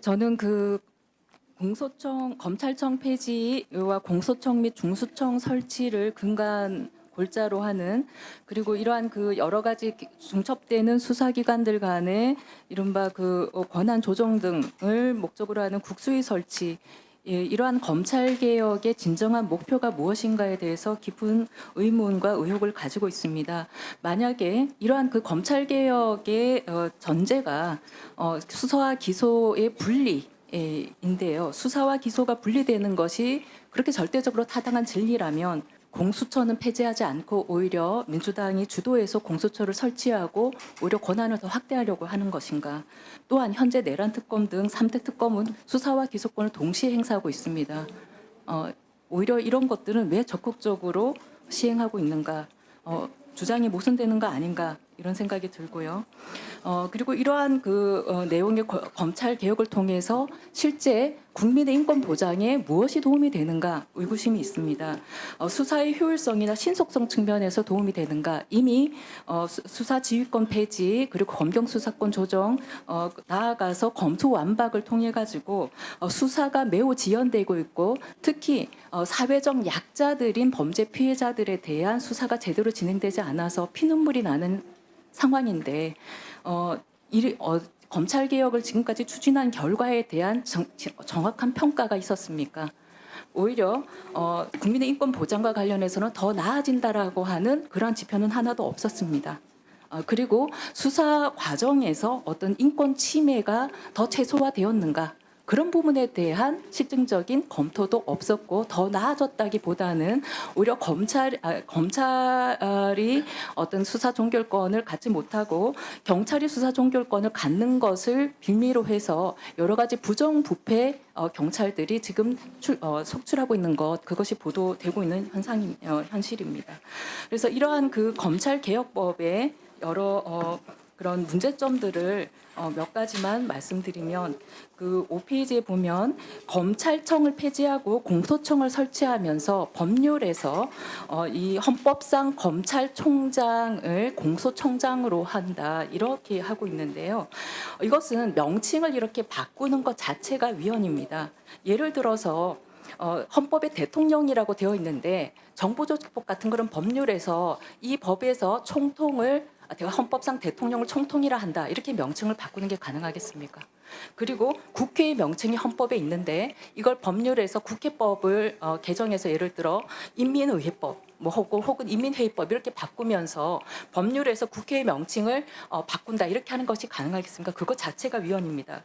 저는 그 공소청 검찰청 폐지와 공소청 및 중수청 설치를 근간 골자로 하는 그리고 이러한 그 여러 가지 중첩되는 수사기관들 간의 이른바 그 어, 권한 조정 등을 목적으로 하는 국수위 설치 예, 이러한 검찰 개혁의 진정한 목표가 무엇인가에 대해서 깊은 의문과 의혹을 가지고 있습니다. 만약에 이러한 그 검찰 개혁의 어, 전제가 어, 수사와 기소의 분리 인데요. 수사와 기소가 분리되는 것이 그렇게 절대적으로 타당한 진리라면 공수처는 폐지하지 않고 오히려 민주당이 주도해서 공수처를 설치하고 오히려 권한을 더 확대하려고 하는 것인가. 또한 현재 내란 특검 등 3대 특검은 수사와 기소권을 동시에 행사하고 있습니다. 어, 오히려 이런 것들은 왜 적극적으로 시행하고 있는가. 어, 주장이 모순되는 거 아닌가 이런 생각이 들고요. 어, 그리고 이러한 그 어, 내용의 거- 검찰 개혁을 통해서 실제 국민의 인권 보장에 무엇이 도움이 되는가 의구심이 있습니다. 어, 수사의 효율성이나 신속성 측면에서 도움이 되는가 이미 어, 수- 수사 지휘권 폐지 그리고 검경 수사권 조정 어, 나아가서 검토 완박을 통해 가지고 어, 수사가 매우 지연되고 있고 특히 어, 사회적 약자들인 범죄 피해자들에 대한 수사가 제대로 진행되지 않아서 피눈물이 나는 상황인데 어, 이, 어, 검찰 개혁을 지금까지 추진한 결과에 대한 정, 정확한 평가가 있었습니까? 오히려 어, 국민의 인권 보장과 관련해서는 더 나아진다라고 하는 그런 지표는 하나도 없었습니다. 어, 그리고 수사 과정에서 어떤 인권 침해가 더 최소화되었는가 그런 부분에 대한 실증적인 검토도 없었고 더 나아졌다기보다는 오히려 검찰 아, 검찰이 어떤 수사 종결권을 갖지 못하고 경찰이 수사 종결권을 갖는 것을 빌미로 해서 여러 가지 부정부패 어, 경찰들이 지금 출, 어, 속출하고 있는 것 그것이 보도되고 있는 현상이 어, 현실입니다. 그래서 이러한 그 검찰 개혁법의 여러 어, 그런 문제점들을 어, 몇 가지만 말씀드리면 그 5페이지에 보면 검찰청을 폐지하고 공소청을 설치하면서 법률에서 어, 이 헌법상 검찰총장을 공소청장으로 한다 이렇게 하고 있는데요. 어, 이것은 명칭을 이렇게 바꾸는 것 자체가 위헌입니다. 예를 들어서 어, 헌법에 대통령이라고 되어 있는데 정부조직법 같은 그런 법률에서 이 법에서 총통을 아, 내가 헌법상 대통령을 총통이라 한다 이렇게 명칭을 바꾸는 게 가능하겠습니까? 그리고 국회의 명칭이 헌법에 있는데 이걸 법률에서 국회법을 어, 개정해서 예를 들어 인민의회법 뭐 혹은, 혹은 인민회의법 이렇게 바꾸면서 법률에서 국회의 명칭을 어, 바꾼다 이렇게 하는 것이 가능하겠습니까? 그것 자체가 위헌입니다.